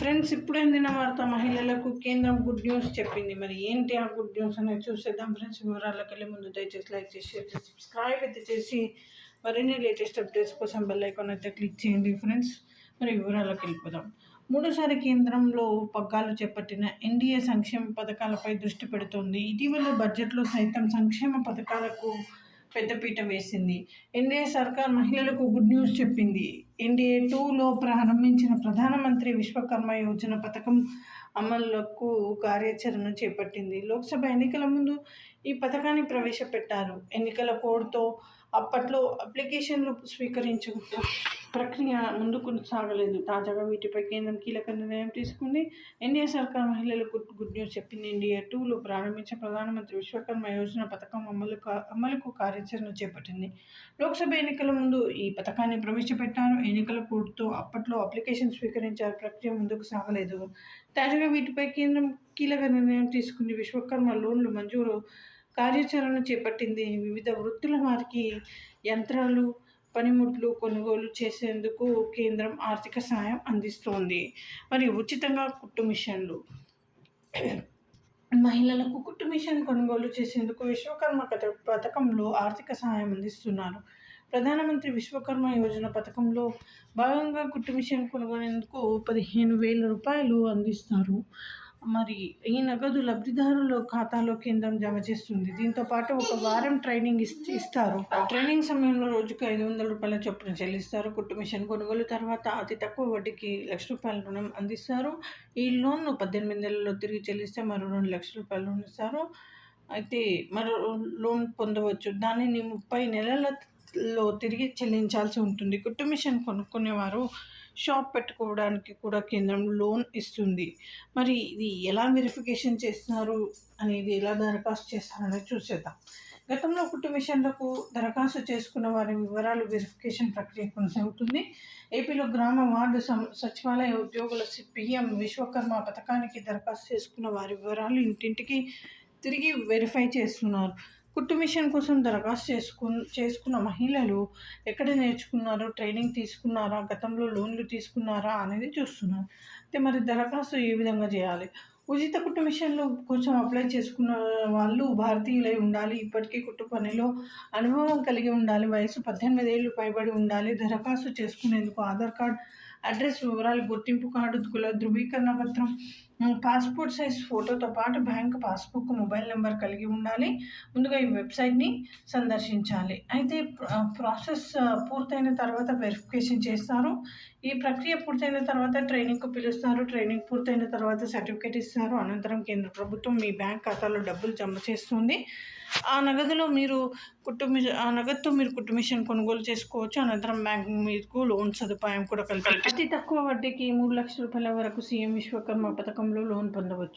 Friends ఇప్పుడు అందిన వార్త మహిళలకు కేంద్రం గుడ్ న్యూస్ చెప్పింది. మరి ఏంటి ఆ గుడ్ న్యూస్ అనేది చూసేద్దాం. ఫ్రెండ్స్ వివరాలకు వెళ్ళి ముందు దయచేసి లైక్ చేసి షేర్ చేసి సబ్స్క్రైబ్ అయితే చేసి మరిన్ని లేటెస్ట్ అప్డేట్స్ కోసం బెల్ ఐకాన్ అయితే క్లిక్ చేయండి ఫ్రెండ్స్ మరి వివరాలకు వెళ్ళిపోదాం. మూడోసారి కేంద్రంలో పగ్గాలు చేపట్టిన ఎన్డీఏ సంక్షేమ పథకాలపై దృష్టి పెడుతోంది. ఇటీవల బడ్జెట్లో సైతం సంక్షేమ పథకాలకు పెద్దపీట వేసింది. ఎన్డీఏ సర్కార్ మహిళలకు గుడ్ న్యూస్ చెప్పింది. ఎన్డీఏ టూలో ప్రారంభించిన ప్రధానమంత్రి విశ్వకర్మ యోజన పథకం అమలుకు కార్యాచరణ చేపట్టింది. లోక్సభ ఎన్నికల ముందు ఈ పథకాన్ని ప్రవేశపెట్టారు. ఎన్నికల కోడ్తో అప్పట్లో అప్లికేషన్లు స్వీకరించు ప్రక్రియ ముందుకు సాగలేదు తాజాగా వీటిపై కేంద్రం కీలక నిర్ణయం తీసుకుంది. ఎన్డీఏ సర్కార్ మహిళలకు గుడ్ న్యూస్ చెప్పింది. ఎన్డీఏ టూలో ప్రారంభించిన ప్రధానమంత్రి విశ్వకర్మ యోజన పథకం అమలు అమలుకు కార్యాచరణ చేపట్టింది. లోక్సభ ఎన్నికల ముందు ఈ పథకాన్ని ప్రవేశపెట్టారు. ఎన్నికల కోడ్తో అప్పట్లో అప్లికేషన్ స్వీకరించారు. ప్రక్రియ ముందుకు సాగలేదు. తాజాగా వీటిపై కేంద్రం కీలక నిర్ణయం తీసుకుంది. విశ్వకర్మ లోన్లు మంజూరు కార్యాచరణ చేపట్టింది. వివిధ వృత్తుల వారికి యంత్రాలు పనిముట్లు కొనుగోలు చేసేందుకు కేంద్రం ఆర్థిక సాయం అందిస్తోంది. మరి ఉచితంగా కుట్టు మిషన్లు. మహిళలకు కుట్టు మిషన్ కొనుగోలు చేసేందుకు విశ్వకర్మ పథకంలో ఆర్థిక సహాయం అందిస్తున్నారు. ప్రధానమంత్రి విశ్వకర్మ యోజన పథకంలో భాగంగా కుట్టు మిషన్ కొనుగోలేందుకు పదిహేను వేల రూపాయలు అందిస్తారు. మరి ఈ నగదు లబ్ధిదారుల ఖాతాలో కేంద్రం జమ చేస్తుంది. దీంతో పాటు ఒక వారం ట్రైనింగ్ ఇస్తారు. ట్రైనింగ్ సమయంలో రోజుకు ఐదు వందల రూపాయల చొప్పున చెల్లిస్తారు. కుట్టు మిషన్ కొనుగోలు తర్వాత అతి తక్కువ వడ్డీకి లక్ష రూపాయల రుణం అందిస్తారు. ఈ లోన్ను పద్దెనిమిది నెలల్లో తిరిగి చెల్లిస్తే మరో రెండు లక్షల రూపాయలు రుణిస్తారు. అయితే మరో లోన్ పొందవచ్చు. దానిని ముప్పై నెలల లో తిరిగి చెల్లించాల్సి ఉంటుంది. కుట్టు మిషన్ కొనుక్కునేవారు షాప్ పెట్టుకోవడానికి కూడా కేంద్రం లోన్ ఇస్తుంది. మరి ఇది ఎలా వెరిఫికేషన్ చేస్తున్నారు? అనేది ఎలా దరఖాస్తు చేస్తారనేది చూసేద్దాం. గతంలో కుట్టు మిషన్లకు దరఖాస్తు చేసుకున్న వారి వివరాలు వెరిఫికేషన్ ప్రక్రియ కొనసాగుతుంది. ఏపీలో గ్రామ వార్డు సచివాలయ ఉద్యోగుల పిఎం విశ్వకర్మ పథకానికి దరఖాస్తు చేసుకున్న వారి వివరాలు ఇంటింటికి తిరిగి వెరిఫై చేస్తున్నారు. కుట్టు మిషన్ కోసం దరఖాస్తు చేసుకు చేసుకున్న మహిళలు ఎక్కడ నేర్చుకున్నారో? ట్రైనింగ్ తీసుకున్నారా? గతంలో లోన్లు తీసుకున్నారా? అనేది చూస్తున్నారు. అయితే మరి దరఖాస్తు ఏ విధంగా చేయాలి? ఉచిత కుట్టు మిషన్లు కొంచెం అప్లై చేసుకున్న వాళ్ళు భారతీయులై ఉండాలి. ఇప్పటికీ కుట్టు పనిలో అనుభవం కలిగి ఉండాలి. వయసు పద్దెనిమిది ఏళ్ళు పైబడి ఉండాలి. దరఖాస్తు చేసుకునేందుకు ఆధార్ కార్డ్ అడ్రస్ వివరాలు గుర్తింపు కార్డు కుల ధృవీకరణ పత్రం పాస్పోర్ట్ సైజ్ ఫోటోతో పాటు బ్యాంక్ పాస్బుక్ మొబైల్ నెంబర్ కలిగి ఉండాలి. ముందుగా ఈ వెబ్సైట్ని సందర్శించాలి. అయితే ప్రాసెస్ పూర్తయిన తర్వాత వెరిఫికేషన్ చేస్తారు. ఈ ప్రక్రియ పూర్తయిన తర్వాత ట్రైనింగ్కు పిలుస్తారు. ట్రైనింగ్ పూర్తయిన తర్వాత సర్టిఫికేట్ ఇస్తారు. అనంతరం కేంద్ర ప్రభుత్వం మీ బ్యాంక్ ఖాతాలో డబ్బులు జమ చేస్తుంది. ఆ నగదులో మీరు కుటుంబ ఆ నగదుతో మీరు కుట్టు కొనుగోలు చేసుకోవచ్చు. అనంతరం బ్యాంక్ మీకు లోన్ సదుపాయం కూడా కలిపి అతి తక్కువ వడ్డీకి మూడు లక్షల రూపాయల వరకు సీఎం విశ్వకర్మ పథకంలో లోన్ పొందవచ్చు.